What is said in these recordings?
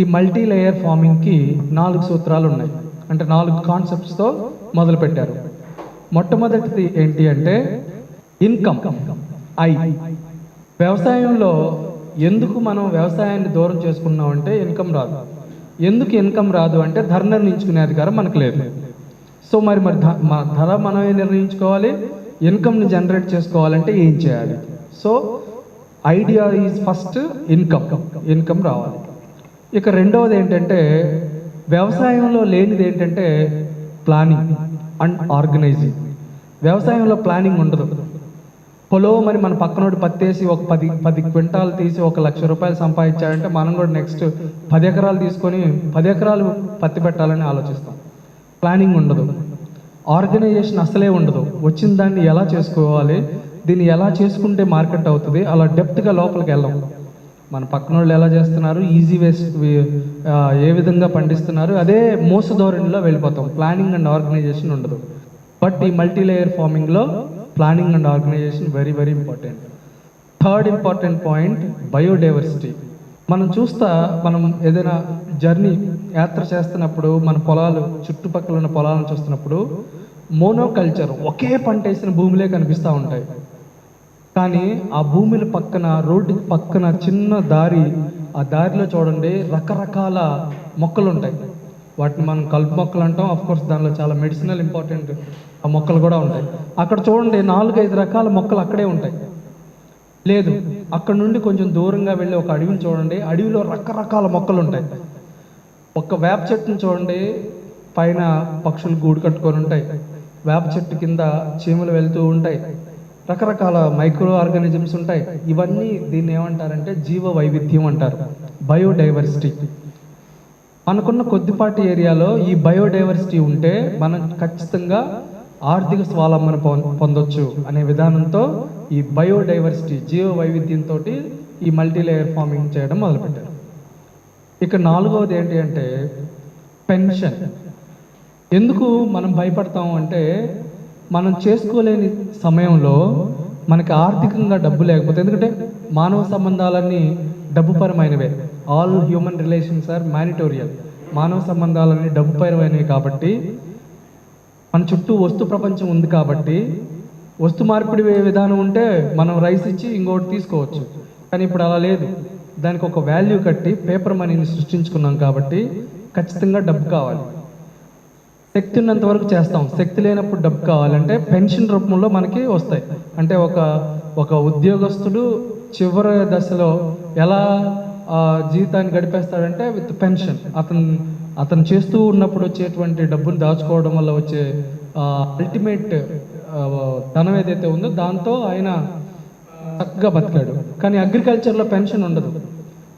ఈ multi layer ఫార్మింగ్కి నాలుగు సూత్రాలు ఉన్నాయి అంటే నాలుగు కాన్సెప్ట్స్తో మొదలుపెట్టారు. మొట్టమొదటిది ఏంటి అంటే ఇన్కమ్ ఐ. వ్యవసాయంలో ఎందుకు మనం వ్యవసాయాన్ని దూరం చేసుకున్నామంటే ఇన్కమ్ రాదు. ఎందుకు ఇన్కమ్ రాదు అంటే ధర నిర్ణయించుకునే అధికారం మనకు లేదు. సో మరి మరి ధ- మన ధర మనమే నిర్ణయించుకోవాలి? ఇన్కమ్ని జనరేట్ చేసుకోవాలంటే ఏం చేయాలి? So idea is first income. Income రావాలి. ఇక రెండవది ఏంటంటే వ్యవసాయంలో లేనిది ఏంటంటే ప్లానింగ్ అండ్ ఆర్గనైజింగ్. వ్యవసాయంలో ప్లానింగ్ ఉండదు. పొలో మరి మన పక్కనోడు పత్తేసి ఒక పది పది క్వింటాలు తీసి ఒక లక్ష రూపాయలు సంపాదించాడంటే మనం కూడా నెక్స్ట్ పది ఎకరాలు తీసుకొని పది ఎకరాలు పత్తి పెట్టాలని ఆలోచిస్తాం. ప్లానింగ్ ఉండదు. ఆర్గనైజేషన్ అసలే ఉండదు. వచ్చిన దాన్ని ఎలా చేసుకోవాలి? దీన్ని ఎలా చేసుకుంటే మార్కెట్ అవుతుంది? అలా డెప్త్గా లోపలికి వెళ్ళాం మన పక్కన వాళ్ళు ఎలా చేస్తున్నారు? ఈజీ వేస్ ఏ విధంగా పండిస్తున్నారు? అదే మోస ధోరణిలో వెళ్ళిపోతాం. ప్లానింగ్ అండ్ ఆర్గనైజేషన్ ఉండదు. బట్ ఈ multi layer ఫార్మింగ్లో planning and organization very very important third important point biodiversity మనం చూస్తా మనం ఏదైనా జర్నీ యాత్ర చేస్తున్నప్పుడు మన పొలాలు చుట్టుపక్కల ఉన్న పొలాలను చూస్తున్నప్పుడు మోనోకల్చర్ ఒకే పంట వేసిన భూమిలే కనిపిస్తూ ఉంటాయి. కానీ ఆ భూమిల పక్కన రోడ్డు పక్కన చిన్న దారి ఆ దారిలో చూడండి రకరకాల మొక్కలు ఉంటాయి వాటిని మనం కలుపు మొక్కలు అంటాం. ఆఫ్ కోర్స్ దానిలో చాలా మెడిసినల్ ఇంపార్టెంట్ ఆ మొక్కలు కూడా ఉంటాయి. అక్కడ చూడండి నాలుగైదు రకాల మొక్కలు అక్కడే ఉంటాయి. లేదు అక్కడ నుండి కొంచెం దూరంగా వెళ్ళి ఒక అడవిని చూడండి. అడవిలో రకరకాల మొక్కలు ఉంటాయి ఒక వేప చెట్టుని చూడండి. పైన పక్షులు గూడు కట్టుకొని ఉంటాయి. వేప చెట్టు కింద చీమలు వెళ్తూ ఉంటాయి. రకరకాల మైక్రో ఆర్గానిజమ్స్ ఉంటాయి. ఇవన్నీ దీన్ని ఏమంటారంటే జీవ వైవిధ్యం అంటారు. బయోడైవర్సిటీ. మనకున్న కొద్దిపాటి ఏరియాలో ఈ బయోడైవర్సిటీ ఉంటే మనం ఖచ్చితంగా ఆర్థిక స్వావలంబన పొందొచ్చు అనే విధానంతో ఈ బయోడైవర్సిటీ జీవ వైవిధ్యంతో ఈ మల్టీ లేయర్ ఫార్మింగ్ చేయడం మొదలుపెట్టారు. ఇక నాలుగవది ఏంటి అంటే పెన్షన్. ఎందుకు మనం భయపడతాం అంటే మనం చేసుకోలేని సమయంలో మనకి ఆర్థికంగా డబ్బు లేకపోతే ఎందుకంటే మానవ సంబంధాలన్నీ డబ్బుపరమైనవే. All human relations are monetary మానవ సంబంధాలన్నీ డబ్బుపరమైనవి కాబట్టి మన చుట్టూ వస్తు ప్రపంచం ఉంది కాబట్టి వస్తు మార్పిడి విధానం ఉంటే మనం రైస్ ఇచ్చి ఇంకోటి తీసుకోవచ్చు. కానీ ఇప్పుడు అలా లేదు. దానికి ఒక వాల్యూ కట్టి పేపర్ మనీని సృష్టించుకున్నాం కాబట్టి ఖచ్చితంగా డబ్బు కావాలి. శక్తి ఉన్నంత వరకు చేస్తాం. శక్తి లేనప్పుడు డబ్బు కావాలంటే పెన్షన్ రూపంలో మనకి వస్తాయి. అంటే ఒక ఒక ఉద్యోగస్తుడు చివరి దశలో ఎలా జీవితాన్ని గడిపేస్తాడంటే విత్ పెన్షన్. అతను అతను చేస్తూ ఉన్నప్పుడు వచ్చేటువంటి డబ్బును దాచుకోవడం వల్ల వచ్చే అల్టిమేట్ ధనం ఏదైతే ఉందో దాంతో ఆయన చక్కగా బతికాడు. కానీ అగ్రికల్చర్లో పెన్షన్ ఉండదు.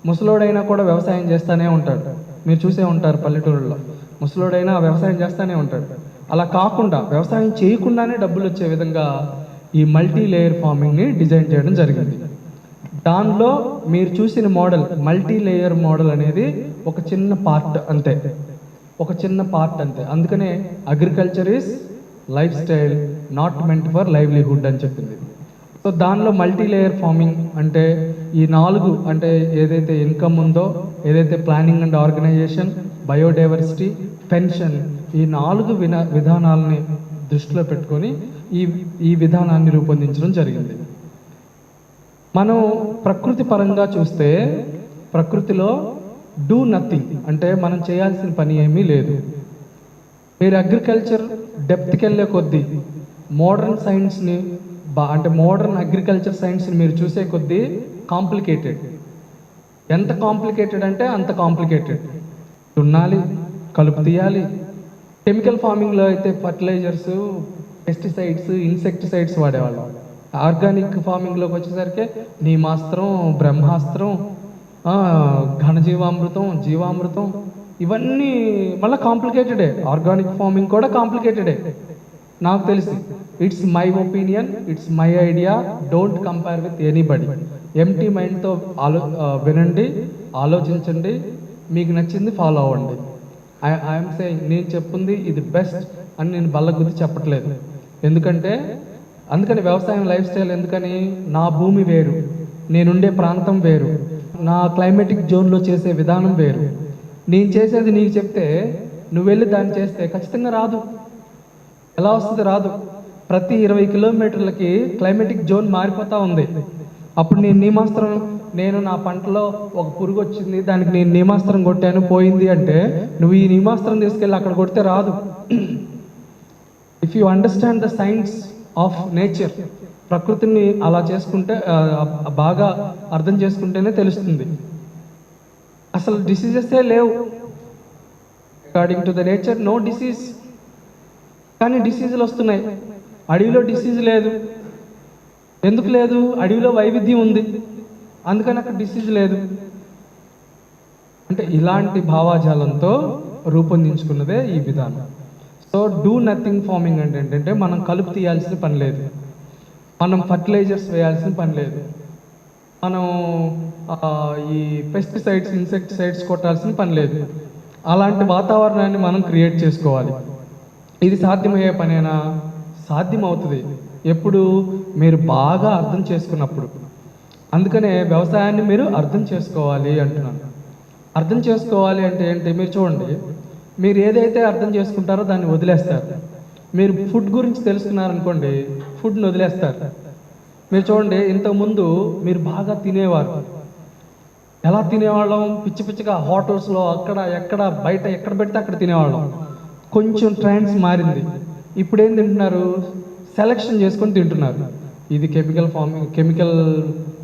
ముసలోడైనా కూడా వ్యవసాయం చేస్తూనే ఉంటాడు. మీరు చూసే ఉంటారు పల్లెటూరులో. ముసలోడైనా వ్యవసాయం చేస్తూనే ఉంటాడు. అలా కాకుండా వ్యవసాయం చేయకుండానే డబ్బులు వచ్చే విధంగా ఈ మల్టీ లేయర్ ఫార్మింగ్ని డిజైన్ చేయడం జరిగింది. దానిలో మీరు చూసిన మోడల్ మల్టీ లేయర్ మోడల్ అనేది ఒక చిన్న పార్ట్ అంతే. ఒక చిన్న పార్ట్ అంతే. అందుకనే agriculture is life style not meant for livelihood అని చెప్పింది. సో దానిలో మల్టీ లేయర్ ఫార్మింగ్ అంటే ఈ నాలుగు అంటే ఏదైతే ఇన్కమ్ ఉందో ఏదైతే planning and organization biodiversity pension ఈ నాలుగు విన విధానాలని దృష్టిలో పెట్టుకొని ఈ ఈ విధానాన్ని రూపొందించడం జరిగింది. మనం ప్రకృతి పరంగా చూస్తే ప్రకృతిలో డూ నథింగ్ అంటే మనం చేయాల్సిన పని ఏమీ లేదు. మీరు అగ్రికల్చర్ డెప్త్కి వెళ్ళే కొద్దీ మోడర్న్ సైన్స్ని బా అంటే మోడర్న్ అగ్రికల్చర్ సైన్స్ని మీరు చూసే కొద్దీ కాంప్లికేటెడ్. ఎంత కాంప్లికేటెడ్ అంటే అంత కాంప్లికేటెడ్. దున్నాలి కలుపు తీయాలి. కెమికల్ ఫార్మింగ్లో అయితే ఫర్టిలైజర్స్ పెస్టిసైడ్స్ ఇన్సెక్టిసైడ్స్ వాడేవాళ్ళం. ఆర్గానిక్ ఫార్మింగ్లోకి వచ్చేసరికి నీమాస్త్రం బ్రహ్మాస్త్రం ఘనజీవామృతం జీవామృతం ఇవన్నీ మళ్ళీ కాంప్లికేటెడే. ఆర్గానిక్ ఫార్మింగ్ కూడా కాంప్లికేటెడే. నాకు తెలిసి. It's my opinion it's my idea. Don't compare with anybody. Empty మైండ్తో ఆలో వినండి ఆలోచించండి. మీకు నచ్చింది ఫాలో అవ్వండి. ఐ ఐఎమ్ సేయింగ్ నేను చెప్పింది ఇది బెస్ట్ అని నేను బల్ల బల్లగుద్ది చెప్పట్లేదు. ఎందుకంటే అందుకని వ్యవసాయం లైఫ్ స్టైల్ ఎందుకని? నా భూమి వేరు. నేనుండే ప్రాంతం వేరు. నా క్లైమేటిక్ జోన్లో చేసే విధానం వేరు. నేను చేసేది నీకు చెప్తే నువ్వు వెళ్ళి దాన్ని చేస్తే ఖచ్చితంగా రాదు. ఎలా వస్తుంది రాదు? ప్రతి ఇరవై కిలోమీటర్లకి క్లైమేటిక్ జోన్ మారిపోతూ ఉంది. అప్పుడు నేను నీమాస్త్రం నేను నా పంటలో ఒక పురుగు వచ్చింది దానికి నేను నీమాస్త్రం కొట్టాను పోయింది అంటే నువ్వు ఈ నీమాస్త్రం తీసుకెళ్ళి అక్కడ కొడితే రాదు. If you understand the science of nature ప్రకృతిని అలా చేసుకుంటే బాగా అర్థం చేసుకుంటేనే తెలుస్తుంది. అసలు డిసీజెసే లేవు. According to the nature no disease కానీ డిసీజులు వస్తున్నాయి. అడవిలో డిసీజ్ లేదు. ఎందుకు లేదు? అడవిలో వైవిధ్యం ఉంది. అందుకని అక్కడ డిసీజ్ లేదు. అంటే ఇలాంటి భావాజాలంతో రూపొందించుకున్నదే ఈ విధానం. సో డూ నథింగ్ ఫార్మింగ్ అంటే ఏంటంటే మనం కలుపు తీయాల్సిన పని లేదు. మనం ఫర్టిలైజర్స్ వేయాల్సిన పని లేదు. మనం ఈ పెస్టిసైడ్స్ ఇన్సెక్టిసైడ్స్ కొట్టాల్సిన పని లేదు. అలాంటి వాతావరణాన్ని మనం క్రియేట్ చేసుకోవాలి. ఇది సాధ్యమయ్యే పనేనా? సాధ్యమవుతుంది. ఎప్పుడు మీరు బాగా అర్థం చేసుకున్నప్పుడు. అందుకనే వ్యవసాయాన్ని మీరు అర్థం చేసుకోవాలి అంటున్నాను. అర్థం చేసుకోవాలి అంటే ఏంటి? మీరు చూడండి. మీరు ఏదైతే అర్థం చేసుకుంటారో దాన్ని వదిలేస్తారు. మీరు ఫుడ్ గురించి తెలుసుకున్నారనుకోండి ఫుడ్ని వదిలేస్తారు. మీరు చూడండి ఇంతకుముందు మీరు బాగా తినేవారు. ఎలా తినేవాళ్ళం? పిచ్చి పిచ్చిగా హోటల్స్లో అక్కడ ఎక్కడ బయట ఎక్కడ పెడితే అక్కడ తినేవాళ్ళం. కొంచెం ట్రెండ్స్ మారింది. ఇప్పుడు ఏం తింటున్నారు? సెలెక్షన్ చేసుకొని తింటున్నారు. ఇది కెమికల్ ఫార్మింగ్ కెమికల్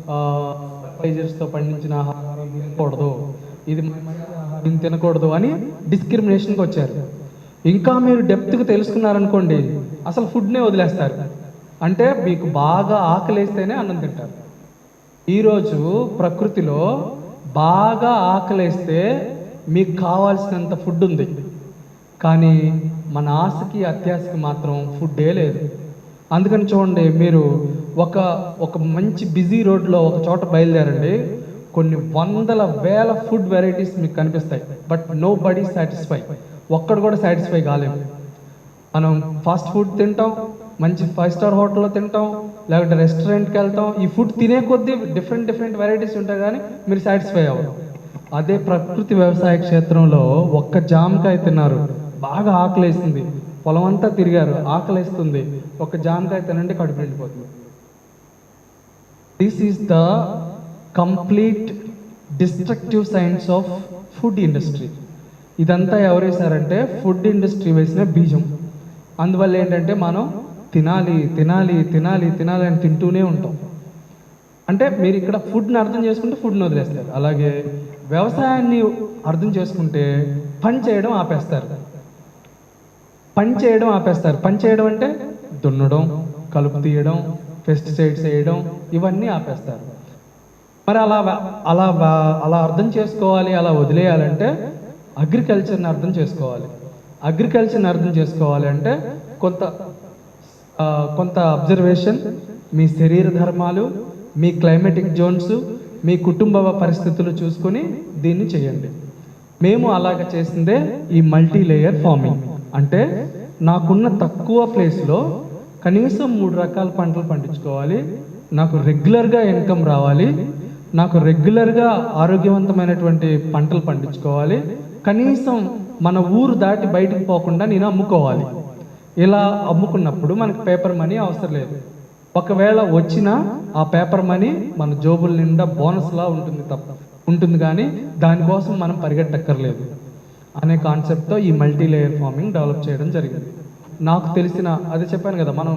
ఫర్టిలైజర్స్తో పండించిన ఆహారం తినకూడదు. ఇది ఆహారం తినకూడదు అని డిస్క్రిమినేషన్కి వచ్చారు. ఇంకా మీరు డెప్త్కి తెలుసుకున్నారనుకోండి అసలు ఫుడ్నే వదిలేస్తారు. అంటే మీకు బాగా ఆకలేస్తేనే అన్నం తింటారు. ఈరోజు ప్రకృతిలో బాగా ఆకలేస్తే మీకు కావాల్సినంత ఫుడ్ ఉంది. కానీ మన ఆశకి అత్యాశకి మాత్రం ఫుడ్డే లేదు. అందుకని చూడండి మీరు ఒక ఒక మంచి బిజీ రోడ్లో ఒక చోట బయలుదేరండి. కొన్ని వందల వేల ఫుడ్ వెరైటీస్ మీకు కనిపిస్తాయి బట్ నో బడీ సాటిస్ఫై. ఒక్కడు కూడా సాటిస్ఫై కాలేము. మనం ఫాస్ట్ ఫుడ్ తింటాం మంచి ఫైవ్ స్టార్ హోటల్లో తింటాం లేకపోతే రెస్టారెంట్కి వెళ్తాం. ఈ ఫుడ్ తినే కొద్దీ డిఫరెంట్ డిఫరెంట్ వెరైటీస్ ఉంటాయి కానీ మీరు సాటిస్ఫై అవ్వరు. అదే ప్రకృతి వ్యవసాయ క్షేత్రంలో ఒక్క జామకాయ తిన్నారు బాగా ఆకలేసింది. పొలం అంతా తిరిగారు. ఆకలిస్తుంది. ఒక జామకాయ తినండి కడుపు నిండిపోతుంది. This is the complete destructive science of food industry ఇదంతా ఎవరు వేశారంటే ఫుడ్ ఇండస్ట్రీ వేసిన బీజం. అందువల్ల ఏంటంటే మనం తినాలి తినాలి తినాలి తినాలి అని తింటూనే ఉంటాం. అంటే మీరు ఇక్కడ ఫుడ్ని అర్థం చేసుకుంటే ఫుడ్ని వదిలేస్తారు. అలాగే వ్యవసాయాన్ని అర్థం చేసుకుంటే పని చేయడం ఆపేస్తారు. పని చేయడం ఆపేస్తారు. పని చేయడం అంటే దున్నడం కలుపు తీయడం పెస్టిసైడ్స్ వేయడం ఇవన్నీ ఆపేస్తారు. మరి అలా అలా అలా అర్థం చేసుకోవాలి అలా వదిలేయాలంటే అగ్రికల్చర్ని అర్థం చేసుకోవాలి. అగ్రికల్చర్ని అర్థం చేసుకోవాలి అంటే కొంత కొంత అబ్జర్వేషన్ మీ శరీర ధర్మాలు మీ క్లైమేటిక్ జోన్స్ మీ కుటుంబ పరిస్థితులు చూసుకొని దీన్ని చేయండి. మేము అలాగ చేసిందే ఈ మల్టీ లేయర్ ఫార్మింగ్. అంటే నాకున్న తక్కువ ప్లేస్లో కనీసం మూడు రకాల పంటలు పండించుకోవాలి. నాకు రెగ్యులర్గా ఇన్కమ్ రావాలి. నాకు రెగ్యులర్గా ఆరోగ్యవంతమైనటువంటి పంటలు పండించుకోవాలి. కనీసం మన ఊరు దాటి బయటకు పోకుండా నేను అమ్ముకోవాలి. ఇలా అమ్ముకున్నప్పుడు మనకు పేపర్ మనీ అవసరం లేదు. ఒకవేళ వచ్చినా ఆ పేపర్ మనీ మన జోబుల నిండా బోనస్లా ఉంటుంది తప్ప ఉంటుంది కానీ దానికోసం మనం పరిగెట్టక్కర్లేదు. అనే కాన్సెప్ట్తో ఈ మల్టీ లేయర్ ఫార్మింగ్ డెవలప్ చేయడం జరిగింది. నాకు తెలిసిన అది చెప్పాను కదా మనం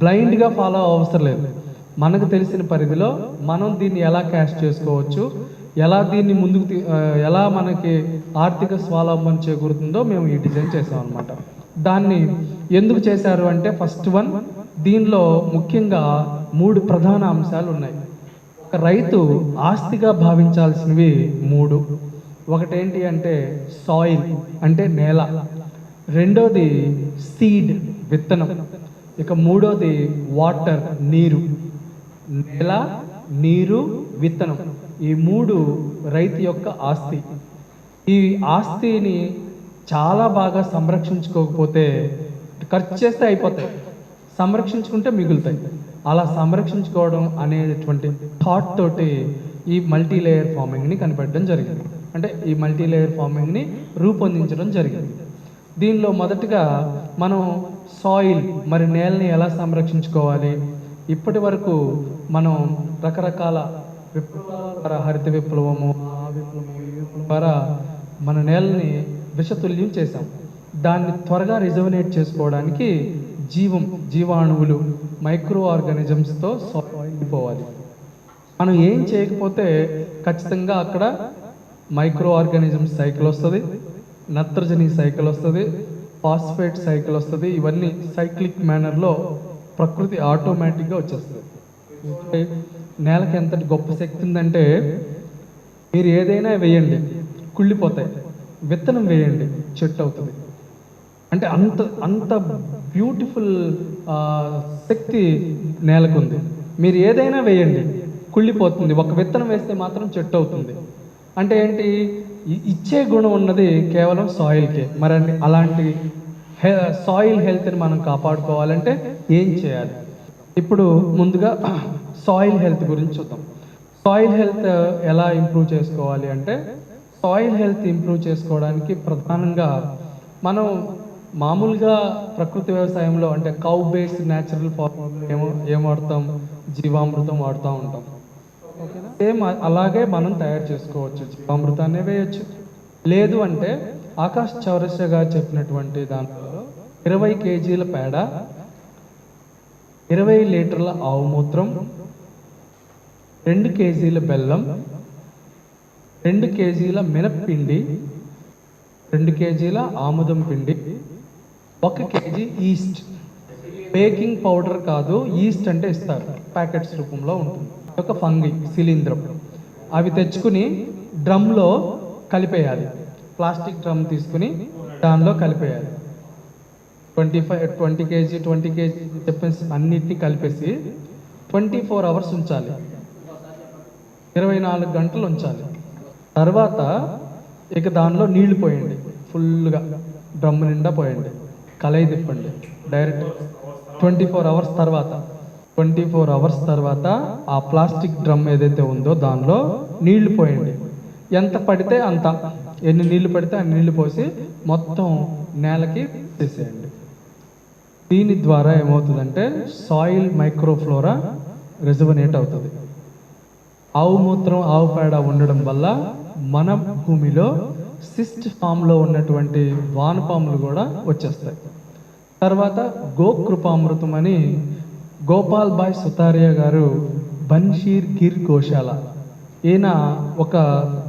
బ్లైండ్గా ఫాలో అవసరం లేదు. మనకు తెలిసిన పరిధిలో మనం దీన్ని ఎలా క్యాష్ చేసుకోవచ్చు ఎలా దీన్ని ముందుకు ఎలా మనకి ఆర్థిక స్వావలంబన చేకూరుతుందో మేము ఈ డిజైన్ చేసాం అనమాట దాన్ని ఎందుకు చేశారు అంటే ఫస్ట్ వన్ దీనిలో ముఖ్యంగా మూడు ప్రధాన అంశాలు ఉన్నాయి. ఒక రైతు ఆస్తిగా భావించాల్సినవి మూడు. ఒకటేంటి అంటే సాయిల్ అంటే నేల. రెండోది సీడ్ విత్తనం. ఇక మూడోది వాటర్ నీరు. నేల నీరు విత్తనం. ఈ మూడు రైతు యొక్క ఆస్తి. ఈ ఆస్తిని చాలా బాగా సంరక్షించుకోకపోతే ఖర్చు చేస్తే అయిపోతాయి. సంరక్షించుకుంటే మిగులుతాయి. అలా సంరక్షించుకోవడం అనేటువంటి థాట్ తోటి ఈ మల్టీ లేయర్ ఫార్మింగ్ని కనిపెట్టడం జరిగింది. అంటే ఈ మల్టీ లేయర్ ఫార్మింగ్ని రూపొందించడం జరిగింది. దీనిలో మొదటగా మనం సాయిల్ మరి నేలని ఎలా సంరక్షించుకోవాలి? ఇప్పటి వరకు మనం రకరకాల విప్లవాల హరిత విప్లవము ద్వారా మన నేలని విషతుల్యం చేశాం. దాన్ని త్వరగా రిజర్వనేట్ చేసుకోవడానికి జీవం జీవాణువులు మైక్రో ఆర్గానిజమ్స్తో సాయిల్ పోవాలి. మనం ఏం చేయకపోతే ఖచ్చితంగా అక్కడ మైక్రో ఆర్గానిజం సైకిల్ వస్తుంది నత్రజని సైకిల్ వస్తుంది ఫాస్ఫేట్ సైకిల్ వస్తుంది ఇవన్నీ సైక్లిక్ మేనర్లో ప్రకృతి ఆటోమేటిక్గా వచ్చేస్తుంది. నేలకి ఎంతటి గొప్ప శక్తి ఉందంటే మీరు ఏదైనా వేయండి కుళ్ళిపోతాయి. విత్తనం వేయండి చెట్టు అవుతుంది. అంటే అంత అంత బ్యూటిఫుల్ శక్తి నేలకు ఉంది మీరు ఏదైనా వేయండి కుళ్ళిపోతుంది. ఒక విత్తనం వేస్తే మాత్రం చెట్టు అవుతుంది. అంటే ఏంటి? ఇచ్చే గుణం ఉన్నది కేవలం సాయిల్కే మరి అలాంటి హె సాయిల్ హెల్త్ని మనం కాపాడుకోవాలంటే ఏం చేయాలి? ఇప్పుడు ముందుగా సాయిల్ హెల్త్ గురించి చూద్దాం. సాయిల్ హెల్త్ ఎలా ఇంప్రూవ్ చేసుకోవాలి అంటే సాయిల్ హెల్త్ ఇంప్రూవ్ చేసుకోవడానికి ప్రధానంగా మనం మామూలుగా ప్రకృతి వ్యవసాయంలో అంటే కౌ బేస్డ్ న్యాచురల్ ఫార్మ్ ఏమో ఏం వాడతాం? జీవామృతం వాడుతూ ఉంటాం. సేమ్ అలాగే మనం తయారు చేసుకోవచ్చు. అమృతాన్ని వేయచ్చు. లేదు అంటే ఆకాష్ చౌరస్య గారు చెప్పినటువంటి దాంట్లో ఇరవై కేజీల పేడ ఇరవై లీటర్ల ఆవు మూత్రం రెండు కేజీల బెల్లం రెండు కేజీల మినప్పిండి రెండు కేజీల ఆముదం పిండి ఒక కేజీ ఈస్ట్. బేకింగ్ పౌడర్ కాదు ఈస్ట్ అంటే ఇస్తారు. ప్యాకెట్స్ రూపంలో ఉంటుంది. ఒక ఫంగి శిలీంద్రం. అవి తెచ్చుకుని డ్రమ్లో కలిపేయాలి. ప్లాస్టిక్ డ్రమ్ తీసుకుని దానిలో కలిపేయాలి. Twenty five twenty KG twenty KG చెప్పేసి అన్నిటినీ కలిపేసి ట్వంటీ ఫోర్ అవర్స్ ఉంచాలి. ఇరవై నాలుగు గంటలు ఉంచాలి. తర్వాత ఇక దానిలో నీళ్ళు పోయండి. ఫుల్గా డ్రమ్ నిండా పోయండి. కలయి తిప్పండి. డైరెక్ట్ ట్వంటీ ఫోర్ అవర్స్ తర్వాత ట్వంటీ ఫోర్ అవర్స్ తర్వాత ఆ ప్లాస్టిక్ డ్రమ్ ఏదైతే ఉందో దానిలో నీళ్ళు పోయండి. ఎంత పడితే అంత. ఎన్ని నీళ్ళు పడితే అన్ని నీళ్ళు పోసి మొత్తం నేలకి తీసేయండి. దీని ద్వారా ఏమవుతుందంటే సాయిల్ మైక్రోఫ్లోరా రిజర్వనేట్ అవుతుంది. ఆవు మూత్రం ఆవు పేడ ఉండడం వల్ల మన భూమిలో సిస్ట్ ఫామ్లో ఉన్నటువంటి వానపాములు కూడా వచ్చేస్తాయి. తర్వాత గోకృపామృతం అని గోపాల్ బాయ్ సుతారియా గారు బన్షీర్ గిర్ గోశాల. ఈయన ఒక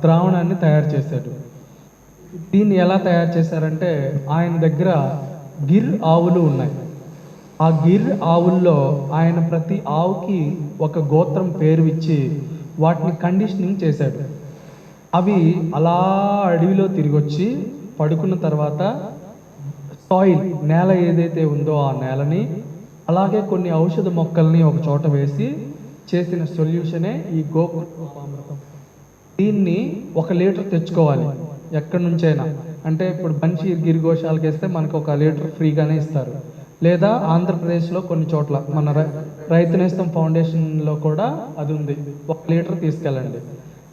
ద్రావణాన్ని తయారు చేశాడు. దీన్ని ఎలా తయారు చేశారంటే ఆయన దగ్గర గిర్ ఆవులు ఉన్నాయి. ఆ గిర్ ఆవుల్లో ఆయన ప్రతి ఆవుకి ఒక గోత్రం పేరు ఇచ్చి వాటిని కండిషనింగ్ చేశాడు. అవి అలా అడవిలో తిరిగొచ్చి పడుకున్న తర్వాత సాయిల్ నేల ఏదైతే ఉందో ఆ నేలని అలాగే కొన్ని ఔషధ మొక్కల్ని ఒక చోట వేసి చేసిన సొల్యూషనే ఈ గోకృపామృతం దీన్ని ఒక లీటర్ తెచ్చుకోవాలి ఎక్కడి నుంచైనా. అంటే ఇప్పుడు బన్షీ గిరిగోశాలకు వేస్తే మనకు ఒక లీటర్ ఫ్రీగానే ఇస్తారు. లేదా ఆంధ్రప్రదేశ్లో కొన్ని చోట్ల మన రై- రైతు నేస్తం ఫౌండేషన్లో కూడా అది ఉంది. ఒక లీటర్ తీసుకెళ్ళండి.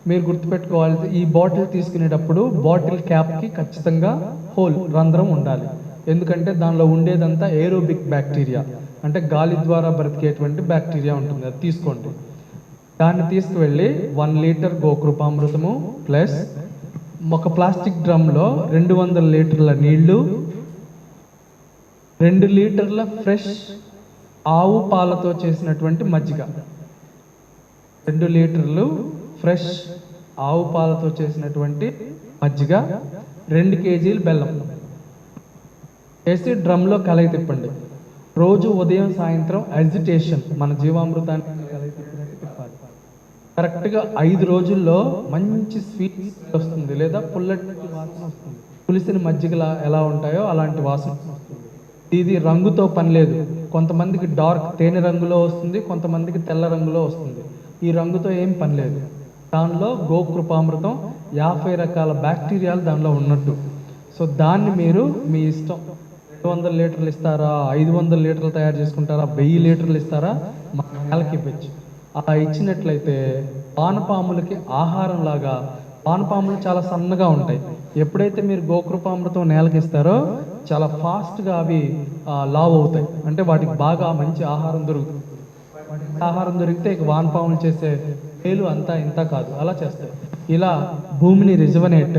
మీరు గుర్తుపెట్టుకోవాలి ఈ బాటిల్ తీసుకునేటప్పుడు బాటిల్ క్యాప్కి ఖచ్చితంగా హోల్ రంధ్రం ఉండాలి. ఎందుకంటే దానిలో ఉండేదంతా ఏరోబిక్ బ్యాక్టీరియా అంటే గాలి ద్వారా బ్రతికేటువంటి బ్యాక్టీరియా ఉంటుంది. అది తీసుకోండి. దాన్ని తీసుకువెళ్ళి వన్ లీటర్ గోకృపామృతము ప్లస్ ఒక ప్లాస్టిక్ డ్రమ్లో రెండు వందల లీటర్ల నీళ్ళు రెండు లీటర్ల ఫ్రెష్ ఆవు పాలతో చేసినటువంటి మజ్జిగ. రెండు లీటర్లు ఫ్రెష్ ఆవు పాలతో చేసినటువంటి మజ్జిగ రెండు కేజీలు బెల్లం. వేసి డ్రమ్లో కలయి తిప్పండి. రోజు ఉదయం సాయంత్రం అజిటేషన్ మన జీవామృతాన్ని తిప్పాలి. కరెక్ట్గా ఐదు రోజుల్లో మంచి స్వీట్ వస్తుంది లేదా పుల్లటి వాసన వస్తుంది. పులిసిన మజ్జిగలా ఎలా ఉంటాయో అలాంటి వాసన వస్తుంది. ఇది రంగుతో పని లేదు. కొంతమందికి డార్క్ తేనె రంగులో వస్తుంది కొంతమందికి తెల్ల రంగులో వస్తుంది. ఈ రంగుతో ఏం పని లేదు. దానిలో గోకృపామృతం యాభై రకాల బ్యాక్టీరియాలు దానిలో ఉన్నట్టు. సో దాన్ని మీరు మీ ఇష్టం వందల లీటర్లు ఇస్తారా? ఐదు వందల లీటర్లు తయారు చేసుకుంటారా? వెయ్యి లీటర్లు ఇస్తారా? మా నెలకి ఇవ్వచ్చు అలా ఇచ్చినట్లయితే పానపాములకి ఆహారం లాగా పానపాములు చాలా సన్నగా ఉంటాయి. ఎప్పుడైతే మీరు గోకురపాములతో నేలకి ఇస్తారో చాలా ఫాస్ట్గా అవి లావ్ అవుతాయి. అంటే వాటికి బాగా మంచి ఆహారం దొరుకుతుంది. ఆహారం దొరికితే ఇక వానపాములు చేసే మేలు అంతా ఇంత కాదు. అలా చేస్తాయి. ఇలా భూమిని రిజవనేట్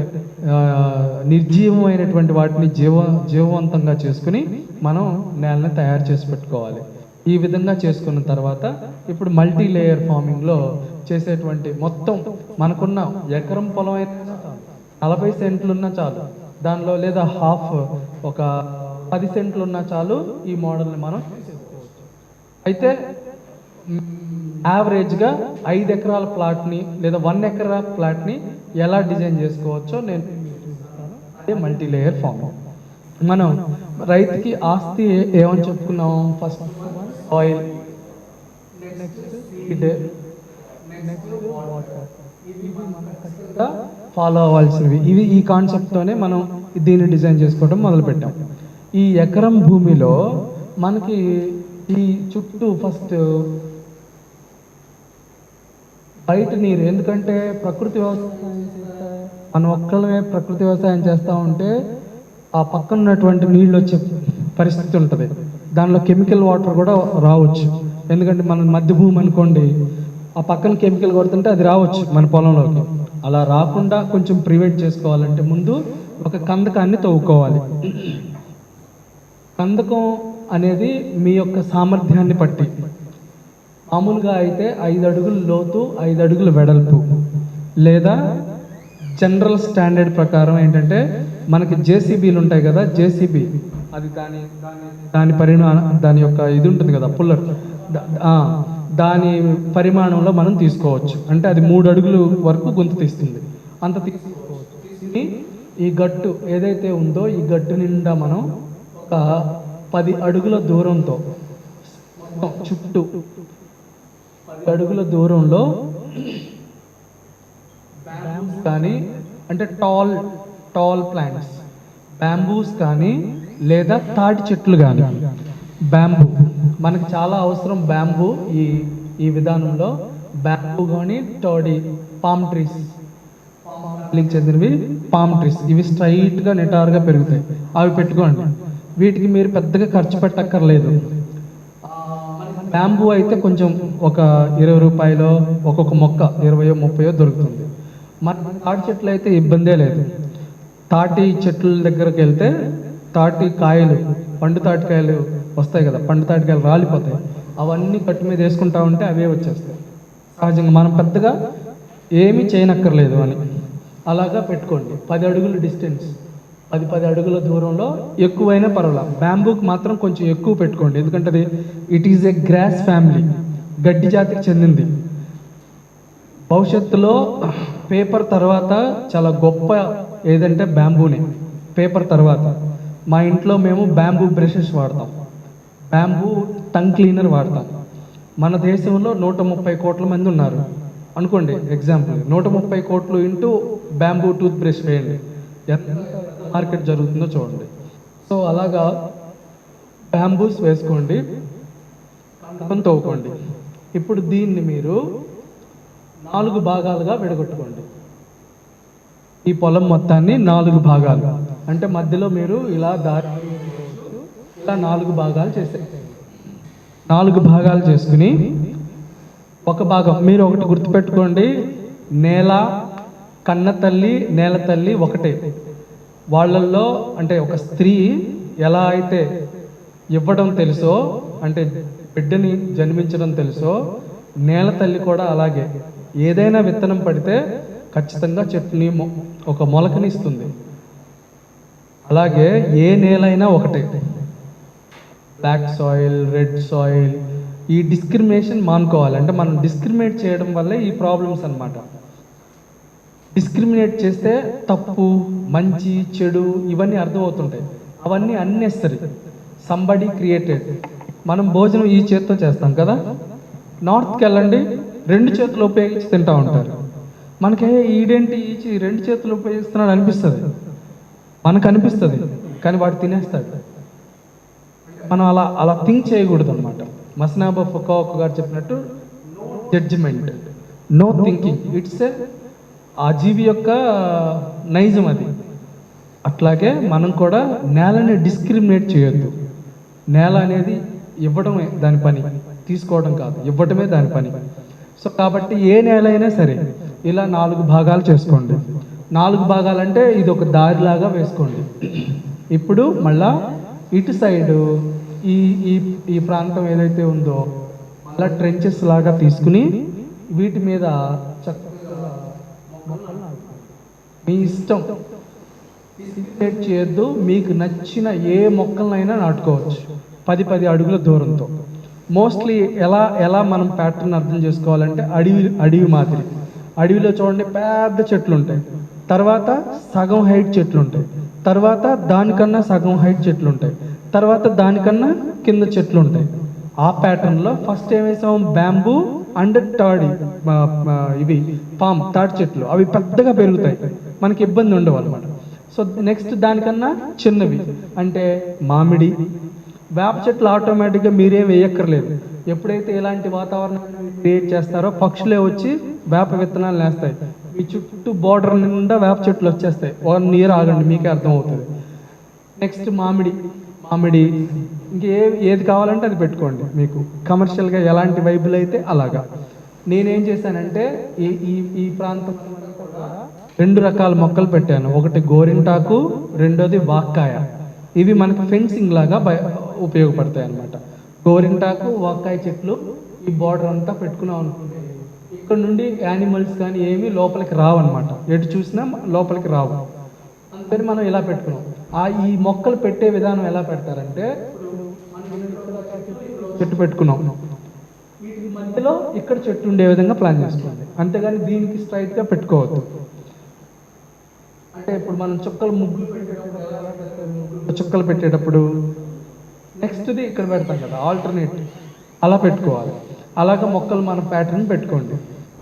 నిర్జీవమైనటువంటి వాటిని జీవ జీవవంతంగా చేసుకుని మనం నేలని తయారు చేసి పెట్టుకోవాలి. ఈ విధంగా చేసుకున్న తర్వాత ఇప్పుడు మల్టీ లేయర్ ఫార్మింగ్లో చేసేటువంటి మొత్తం మనకున్న ఎకరం పొలం అయినా నలభై సెంట్లున్నా చాలు. దానిలో లేదా హాఫ్ ఒక పది సెంట్లున్నా చాలు ఈ మోడల్ని మనం అయితే యావరేజ్గా ఐదు ఎకరాల ప్లాట్ని లేదా వన్ ఎకరా ప్లాట్ని ఎలా డిజైన్ చేసుకోవచ్చో నేను అదే మల్టీ లేయర్ ఫామ్ మనం రైతుకి ఆస్తి ఏమని చెప్పుకున్నాం? ఫస్ట్ ఆయిల్ నెక్స్ట్ ఫాలో అవ్వాల్సినవి. ఇవి ఈ కాన్సెప్ట్తోనే మనం దీన్ని డిజైన్ చేసుకోవడం మొదలుపెట్టాం. ఈ ఎకరం భూమిలో మనకి ఈ చుట్టూ ఫస్ట్ బయట నీరు. ఎందుకంటే ప్రకృతి వ్యవసాయం మనం ఒక్కళ్ళమే ప్రకృతి వ్యవసాయం చేస్తూ ఉంటే ఆ పక్కన ఉన్నటువంటి నీళ్ళు వచ్చే పరిస్థితి ఉంటుంది. దానిలో కెమికల్ వాటర్ కూడా రావచ్చు. ఎందుకంటే మన మధ్య భూమి అనుకోండి ఆ పక్కన కెమికల్ కొడుతుంటే అది రావచ్చు మన పొలంలోకి. అలా రాకుండా కొంచెం ప్రివెంట్ చేసుకోవాలంటే ముందు ఒక కందకాన్ని తవ్వుకోవాలి. కందకం అనేది మీ యొక్క సామర్థ్యాన్ని బట్టి మామూలుగా అయితే ఐదు అడుగులు లోతు ఐదు అడుగులు వెడల్పు. లేదా జనరల్ స్టాండర్డ్ ప్రకారం ఏంటంటే మనకి జేసీబీలు ఉంటాయి కదా జేసీబీ. అది దాని దాని పరిమాణ దాని యొక్క ఇది ఉంటుంది కదా పుల్లర్. దాని పరిమాణంలో మనం తీసుకోవచ్చు. అంటే అది మూడు అడుగులు వరకు గొంతు తీస్తుంది. అంత తీసుకోవచ్చు. ఈ గట్టు ఏదైతే ఉందో ఈ గట్టు నిండా మనం ఒక పది అడుగుల దూరంతో చుట్టూ అడుగుల దూరంలో బ్యాంబూస్ కానీ అంటే టాల్ టాల్ ప్లాంట్స్ బ్యాంబూస్ కానీ లేదా తాటి చెట్లు కానీ. బ్యాంబూ మనకు చాలా అవసరం బ్యాంబూ ఈ ఈ విధానంలో. బ్యాంబూ కానీ టోడీ పామ్ ట్రీస్ లింక్ చెందినవి పామ్ ట్రీస్ ఇవి స్ట్రైట్గా నిటారుగా పెరుగుతాయి. అవి పెట్టుకోండి. వీటికి మీరు పెద్దగా ఖర్చు పెట్టక్కర్లేదు. బ్యాంబూ అయితే కొంచెం ఒక ఇరవై రూపాయలు ఒక్కొక్క మొక్క ఇరవయో ముప్పయో దొరుకుతుంది. మన తాటి చెట్లు అయితే ఇబ్బందే లేదు. తాటి చెట్ల దగ్గరకు వెళ్తే తాటి కాయలు పండు తాటికాయలు వస్తాయి కదా పండు తాటికాయలు రాలిపోతాయి. అవన్నీ కట్టు మీద వేసుకుంటా ఉంటే అవే వచ్చేస్తాయి. సహజంగా మనం పెద్దగా ఏమీ చేయనక్కర్లేదు అని. అలాగా పెట్టుకోండి. పది అడుగుల డిస్టెన్స్. పది పది అడుగుల దూరంలో ఎక్కువైనా పర్వాలేదు బ్యాంబూకి మాత్రం కొంచెం ఎక్కువ పెట్టుకోండి. ఎందుకంటే అది it is a grass family గడ్డి జాతికి చెందింది. భవిష్యత్తులో పేపర్ తర్వాత చాలా గొప్ప ఏదంటే బ్యాంబూనే పేపర్ తర్వాత. మా ఇంట్లో మేము బ్యాంబూ బ్రషెస్ వాడతాం. బ్యాంబూ టంగ్ క్లీనర్ వాడతాం. మన దేశంలో నూట ముప్పై కోట్ల మంది ఉన్నారు. అనుకోండి ఎగ్జాంపుల్ నూట ముప్పై కోట్లు ఇంటూ బ్యాంబూ టూత్ బ్రష్ వేయండి. ఎంత మార్కెట్ జరుగుతుందో చూడండి. సో అలాగా బ్యాంబూస్ వేసుకోండి. కంకం తవ్వుకోండి ఇప్పుడు దీన్ని మీరు నాలుగు భాగాలుగా విడగొట్టుకోండి. ఈ పొలం మొత్తాన్ని నాలుగు భాగాలు అంటే మధ్యలో మీరు ఇలా దారి ఇలా నాలుగు భాగాలు చేసే నాలుగు భాగాలు చేసుకుని ఒక భాగం మీరు ఒకటి గుర్తుపెట్టుకోండి. నేల కన్న తల్లి నేల తల్లి ఒకటే. వాళ్ళల్లో అంటే ఒక స్త్రీ ఎలా అయితే ఇవ్వడం తెలుసో అంటే బిడ్డని జన్మించడం తెలుసో నేల తల్లి కూడా అలాగే. ఏదైనా విత్తనం పడితే ఖచ్చితంగా చెట్టుని మొ- ఒక మొలకని ఇస్తుంది. అలాగే ఏ నేలైనా ఒకటే. బ్లాక్ సాయిల్ రెడ్ సాయిల్ ఈ డిస్క్రిమినేషన్ మానుకోవాలి. అంటే మనం డిస్క్రిమినేట్ చేయడం వల్లే ఈ ప్రాబ్లమ్స్ అనమాట డిస్క్రిమినేట్ చేస్తే తప్పు మంచి చెడు ఇవన్నీ అర్థమవుతుంటాయి. అవన్నీ అన్నెసరీ సంబడి క్రియేటెడ్ మనం భోజనం ఈ చేత్తో చేస్తాం కదా? నార్త్కి వెళ్ళండి రెండు చేతులు ఉపయోగించి తింటా ఉంటారు. మనకే ఈడేంటి ఈ రెండు చేతులు ఉపయోగిస్తున్నాడు అనిపిస్తుంది. మనకు అనిపిస్తుంది కానీ వాడు తినేస్తాడు. మనం అలా అలా థింక్ చేయకూడదు అనమాట మస్నాబా ఫొకాక్ గారు చెప్పినట్టు judgement no thinking it's a ఆ జీవి యొక్క నైజం అది. అట్లాగే మనం కూడా నేలని డిస్క్రిమినేట్ చేయొద్దు. నేల అనేది ఇవ్వడమే దాని పని తీసుకోవడం కాదు ఇవ్వటమే దాని పని. సో కాబట్టి ఏ నేల అయినా సరే ఇలా నాలుగు భాగాలు చేసుకోండి. నాలుగు భాగాలంటే ఇది ఒక దారిలాగా వేసుకోండి. ఇప్పుడు మళ్ళా ఇటు సైడు ఈ ఈ ఈ ప్రాంతం ఏదైతే ఉందో మళ్ళా ట్రెంచెస్ లాగా తీసుకుని వీటి మీద మీ ఇష్టం. డిసైడ్ చేయొద్దు మీకు నచ్చిన ఏ మొక్కలనైనా నాటుకోవచ్చు. పది పది అడుగుల దూరంతో. మోస్ట్లీ ఎలా ఎలా మనం ప్యాటర్న్ అర్థం చేసుకోవాలంటే అడవి అడవి మాదిరి. అడవిలో చూడండి పెద్ద చెట్లు ఉంటాయి తర్వాత సగం హైట్ చెట్లు ఉంటాయి తర్వాత దానికన్నా సగం హైట్ చెట్లు ఉంటాయి తర్వాత దానికన్నా కింద చెట్లు ఉంటాయి ఆ ప్యాటర్న్లో ఫస్ట్ ఏమేసాం బ్యాంబూ అండ్ తాడి uh, uh, ఇవి పామ్ తాడి చెట్లు. అవి పెద్దగా పెరుగుతాయి. మనకి ఇబ్బంది ఉండవు అనమాట సో నెక్స్ట్ దానికన్నా చిన్నవి. అంటే మామిడి. వేప చెట్లు ఆటోమేటిక్గా మీరే వేయక్కర్లేదు. ఎప్పుడైతే ఇలాంటి వాతావరణాన్ని క్రియేట్ చేస్తారో పక్షులే వచ్చి వేప విత్తనాలు వేస్తాయి మీ చుట్టూ బోర్డర్ నిండా వేప చెట్లు వచ్చేస్తాయి. వన్ ఇయర్ ఆగండి మీకే అర్థమవుతుంది. నెక్స్ట్ మామిడి. మామిడి ఇంకే ఏది కావాలంటే అది పెట్టుకోండి మీకు. కమర్షియల్గా ఎలాంటి వైబుల్ అయితే అలాగా. నేనేం చేశానంటే ఈ ఈ ఈ ప్రాంతం రెండు రకాల మొక్కలు పెట్టాను. ఒకటి గోరింటాకు రెండోది వాక్కాయ. ఇవి మనకి ఫెన్సింగ్ లాగా ఉపయోగపడతాయి అన్నమాట. గోరింటాకు వాక్కాయ చెట్లు ఈ బార్డర్ అంతా పెట్టుకున్నాం అనుకుంటే ఇక్కడ నుండి యానిమల్స్ కానీ ఏమీ లోపలికి రావు అనమాట ఎటు చూసినా లోపలికి రావు. అందుకని మనం ఇలా పెట్టుకున్నాం. ఆ ఈ మొక్కలు పెట్టే విధానం ఎలా పెడతారంటే చెట్టు పెట్టుకున్నాం. వీటి మధ్యలో ఇక్కడ చెట్టు ఉండే విధంగా ప్లాన్ చేసుకోండి అంతేగాని దీనికి స్ట్రైట్గా పెట్టుకోవద్దు. అంటే ఇప్పుడు మనం చుక్కలు ముగ్గులు పెట్టేటప్పుడు చుక్కలు పెట్టేటప్పుడు నెక్స్ట్ది ఇక్కడ పెడతాం కదా ఆల్టర్నేట్ అలా పెట్టుకోవాలి. అలాగ మొక్కలు మన ప్యాటర్న్ పెట్టుకోండి.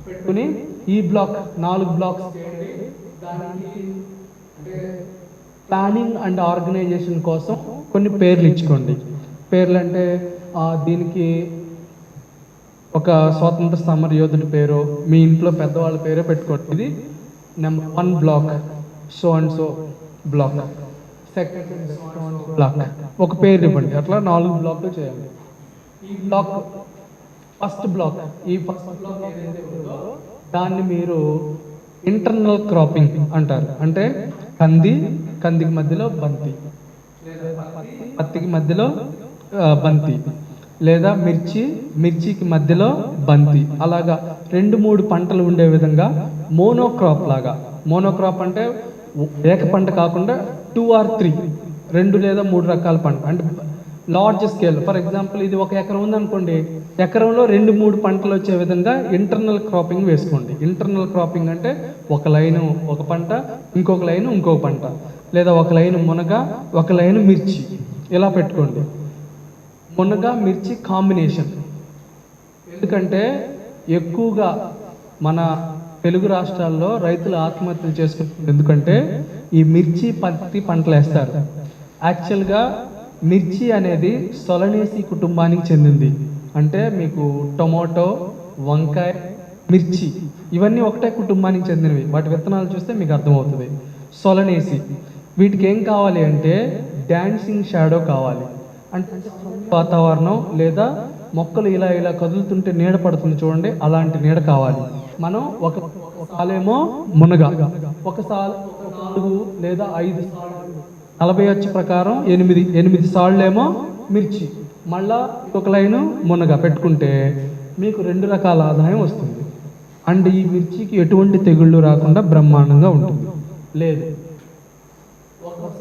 పెట్టుకుని ఈ బ్లాక్ నాలుగు బ్లాక్స్ ప్లానింగ్ అండ్ ఆర్గనైజేషన్ కోసం కొన్ని పేర్లు ఇచ్చుకోండి. పేర్లు అంటే దీనికి ఒక స్వాతంత్ర సమర యోధుడి పేరు మీ ఇంట్లో పెద్దవాళ్ళ పేరే పెట్టుకోండి. ఇది number one block so and so block. Second block. ఒక పేరు ఇవ్వండి. అట్లా నాలుగు బ్లాక్లు చేయాలి ఈ బ్లాక్ ఫస్ట్ బ్లాక్. ఈ ఫస్ట్ బ్లాక్ దాన్ని మీరు ఇంటర్నల్ క్రాపింగ్ అంటారు. అంటే కంది కందికి మధ్యలో బంతి. పత్తికి మధ్యలో బంతి. లేదా మిర్చి మిర్చికి మధ్యలో బంతి. అలాగా రెండు మూడు పంటలు ఉండే విధంగా మోనోక్రాప్ లాగా. మోనోక్రాప్ అంటే ఏక పంట కాకుండా టూ ఆర్ త్రీ రెండు లేదా మూడు రకాల పంట. అంటే లార్జ్ స్కేల్. ఫర్ ఎగ్జాంపుల్ ఇది ఒక ఎకరం ఉందనుకోండి. ఎకరంలో రెండు మూడు పంటలు వచ్చే విధంగా ఇంటర్నల్ క్రాపింగ్ వేసుకోండి. ఇంటర్నల్ క్రాపింగ్ అంటే ఒక లైను ఒక పంట ఇంకొక లైను ఇంకొక పంట. లేదా ఒక లైను మునగ ఒక లైను మిర్చి. ఇలా పెట్టుకోండి. మునగ మిర్చి కాంబినేషన్. ఎందుకంటే ఎక్కువగా మన తెలుగు రాష్ట్రాల్లో రైతులు ఆత్మహత్యలు చేసుకుంటారు ఎందుకంటే ఈ మిర్చి పత్తి పంటలు వేస్తారు యాక్చువల్గా మిర్చి అనేది సొలనేసి కుటుంబానికి చెందింది. అంటే మీకు టొమాటో వంకాయ మిర్చి ఇవన్నీ ఒకటే కుటుంబానికి చెందినవి. వాటి విత్తనాలు చూస్తే మీకు అర్థమవుతుంది. సొలనేసి. వీటికి ఏం కావాలి అంటే డ్యాన్సింగ్ షాడో కావాలి. అంటే వాతావరణం లేదా మొక్కలు ఇలా ఇలా కదులుతుంటే నీడ పడుతుంది చూడండి అలాంటి నీడ కావాలి. మనం ఒక ఒక మునగ ఒకసారి నాలుగు లేదా ఐదు నలభై వచ్చి ప్రకారం ఎనిమిది ఎనిమిది సాళ్ళేమో మిర్చి. మళ్ళా ఒక లైను మునగ పెట్టుకుంటే మీకు రెండు రకాల ఆదాయం వస్తుంది. అండ్ ఈ మిర్చికి ఎటువంటి తెగుళ్ళు రాకుండా బ్రహ్మాండంగా ఉంటుంది. లేదు.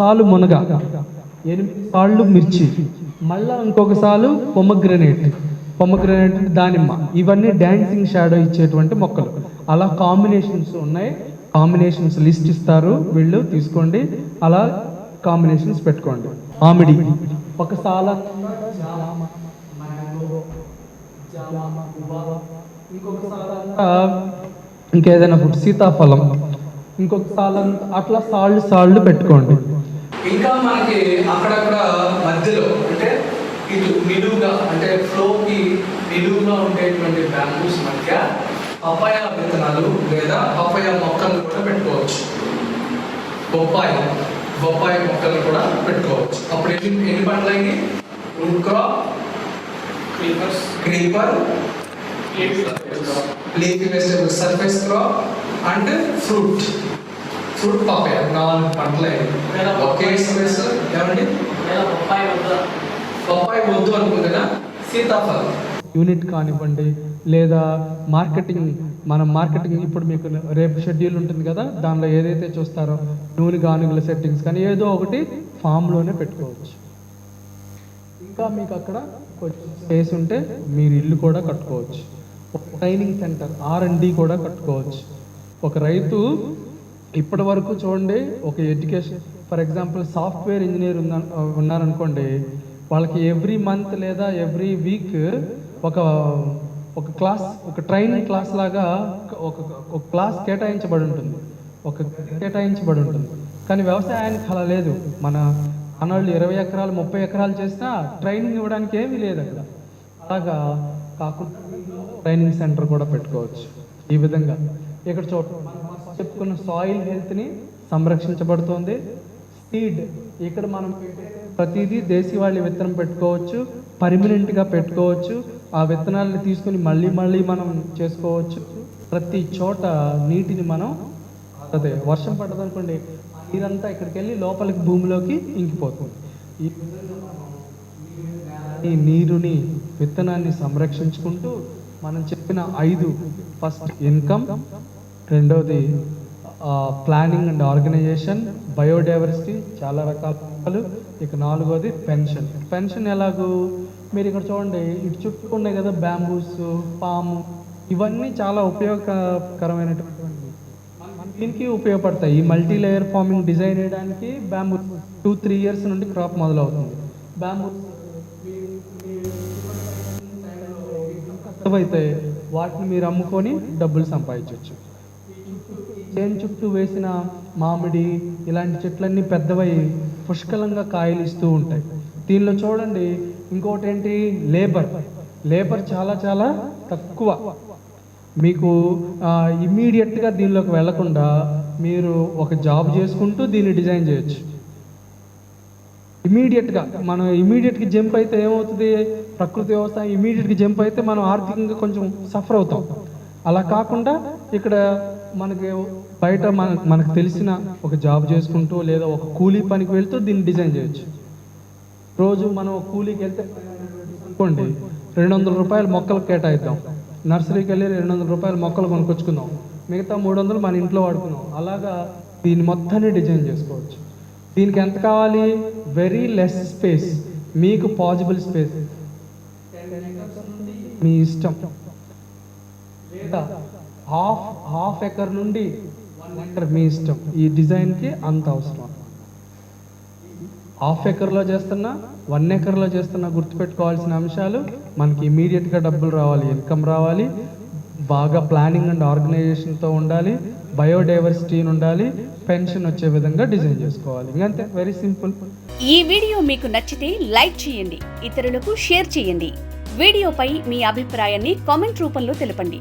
సాలు మునగ ఎనిమిది సాళ్ళు మిర్చి మళ్ళా ఇంకొక సాలు పొమగ్రనేట్. పొమగ్రనేట్ దానిమ్మ. ఇవన్నీ డ్యాన్సింగ్ షాడో ఇచ్చేటువంటి మొక్కలు. అలా కాంబినేషన్స్ ఉన్నాయి. కాంబినేషన్స్ లిస్ట్ ఇస్తారు. వీళ్ళు తీసుకోండి. అలా కాంబినేషన్స్ పెట్టుకోండి. మామిడి ఒక సాల ఇంకేదైనా ఫుడ్ సీతాఫలం. ఇంకొక సాలం అట్లా సాళ్ళు సాళ్ళు పెట్టుకోండి. ఇంకా మనకి అక్కడక్కడ మధ్యలో అంటే ఇటు నిలువుగా అంటే ఫ్లోకి నిలువుగా ఉండేటువంటి బ్యాంబూస్ మధ్య పపాయ విత్తనాలు లేదా పపాయ మొక్కలు కూడా పెట్టుకోవచ్చు. బొప్పాయి బొప్పాయి మొక్కలు కూడా పెట్టుకోవచ్చు. అప్పుడు ఎన్ని ఎన్ని పంటలు అయ్యి root crop creepers creeper leafy vegetable surface crop and fruit fruit papaya నాలుగు పంటలు ఒకే స్పేస్ ఏమండి? లేదా బొప్పాయి వద్ద బొప్పాయి వద్దు అనుకుంటున్నా? సీతాఫలం. యూనిట్ కానివ్వండి లేదా మార్కెటింగ్ మనం మార్కెటింగ్ ఇప్పుడు మీకు రేపు షెడ్యూల్ ఉంటుంది కదా దానిలో ఏదైతే చూస్తారో నూనె గానుగుల సెట్టింగ్స్ కానీ ఏదో ఒకటి ఫామ్లోనే పెట్టుకోవచ్చు. ఇంకా మీకు అక్కడ కొంచెం స్పేస్ ఉంటే మీరు ఇల్లు కూడా కట్టుకోవచ్చు. ఒక training centre R and D కూడా కట్టుకోవచ్చు. ఒక రైతు ఇప్పటి వరకు చూడండి ఒక education for example software engineer ఉన్న ఉన్నారనుకోండి వాళ్ళకి ఎవ్రీ మంత్ లేదా ఎవ్రీ వీక్ ఒక ఒక క్లాస్ ఒక ట్రైనింగ్ క్లాస్ లాగా ఒక ఒక క్లాస్ కేటాయించబడి ఉంటుంది. ఒక కేటాయించబడి ఉంటుంది. కానీ వ్యవసాయానికి అలా లేదు. మన మనవాళ్ళు ఇరవై ఎకరాలు ముప్పై ఎకరాలు చేసినా ట్రైనింగ్ ఇవ్వడానికి ఏమీ లేదు అక్కడ. అలాగా కాకుండా ట్రైనింగ్ సెంటర్ కూడా పెట్టుకోవచ్చు. ఈ విధంగా. ఇక్కడ చోట చెప్పుకున్న సాయిల్ హెల్త్ని సంరక్షించబడుతుంది. సీడ్ ఇక్కడ మనం ప్రతిదీ దేశీవాళి విత్తనం పెట్టుకోవచ్చు పర్మనెంట్గా పెట్టుకోవచ్చు. ఆ విత్తనాలను తీసుకుని మళ్ళీ మళ్ళీ మనం చేసుకోవచ్చు. ప్రతి చోట నీటిని మనం అదే వర్షం పడ్డదనుకోండి ఆ నీరంతా ఇక్కడికి వెళ్ళి లోపలికి భూమిలోకి ఇంకిపోతుంది. ఈ ఈ నీరుని విత్తనాన్ని సంరక్షించుకుంటూ మనం చెప్పిన ఐదు ఫస్ట్ ఇన్కమ్ రెండవది ప్లానింగ్ అండ్ ఆర్గనైజేషన్ బయోడైవర్సిటీ చాలా రకాల ఇక నాలుగోది పెన్షన్ పెన్షన్ ఎలాగూ? మీరు ఇక్కడ చూడండి ఇటు చుట్టూ ఉన్నాయి కదా బ్యాంబూస్ పాము ఇవన్నీ చాలా ఉపయోగకరమైనటువంటి దీనికి ఉపయోగపడతాయి. ఈ మల్టీ లేయర్ ఫార్మింగ్ డిజైన్ చేయడానికి బ్యాంబూ టూ త్రీ ఇయర్స్ నుండి క్రాప్ మొదలవుతుంది. బ్యాంబూ అయితే వాటిని మీరు అమ్ముకొని డబ్బులు సంపాదించవచ్చు చేను చుట్టూ వేసిన మామిడి ఇలాంటి చెట్లన్నీ పెద్దవై పుష్కలంగా కాయలు ఇస్తూ ఉంటాయి. దీనిలో చూడండి ఇంకోటి ఏంటి లేబర్. లేబర్ చాలా చాలా తక్కువ. మీకు ఇమ్మీడియట్గా దీనిలోకి వెళ్ళకుండా మీరు ఒక జాబ్ చేసుకుంటూ దీన్ని డిజైన్ చేయొచ్చు. ఇమీడియట్గా మనం ఇమీడియట్గా జంప్ అయితే ఏమవుతుంది? ప్రకృతి వ్యవస్థ ఇమీడియట్గా జంప్ అయితే మనం ఆర్థికంగా కొంచెం సఫర్ అవుతాం. అలా కాకుండా ఇక్కడ మనకి బయట మన మనకు తెలిసిన ఒక జాబ్ చేసుకుంటూ లేదా ఒక కూలీ పనికి వెళ్తూ దీన్ని డిజైన్ చేయొచ్చు. రోజు మనం కూలీకి వెళ్తే అనుకోండి రెండు వందల రూపాయలు మొక్కలు కేటాయిద్దాం. నర్సరీకి వెళ్ళి రెండు వందల రూపాయలు మొక్కలు కొనుక్కొచ్చుకుందాం. మిగతా మూడు వందలు మన ఇంట్లో వాడుకుందాం అలాగా దీన్ని మొత్తాన్ని డిజైన్ చేసుకోవచ్చు. దీనికి ఎంత కావాలి? Very less space. మీకు పాజిబుల్ స్పేస్. మీ ఇష్టం. లేదా హాఫ్ హాఫ్ ఎకర్ నుండి ఎకర్ మీ ఇష్టం. ఈ డిజైన్కి అంత అవసరం. హాఫ్ ఎకర్లో చేస్తున్నా వన్ ఎకర్లో చేస్తున్నా గుర్తుపెట్టుకోవాల్సిన అంశాలు మనకి ఇమీడియట్గా డబ్బులు రావాలి ఇన్కమ్ రావాలి బాగా ప్లానింగ్ అండ్ ఆర్గనైజేషన్తో ఉండాలి బయోడైవర్సిటీ ఉండాలి పెన్షన్ వచ్చే విధంగా డిజైన్ చేసుకోవాలి. ఇంకంతే వెరీ సింపుల్. ఈ వీడియో మీకు నచ్చితే లైక్ చేయండి ఇతరులకు షేర్ చేయండి. వీడియోపై మీ అభిప్రాయాన్ని కామెంట్ రూపంలో తెలపండి.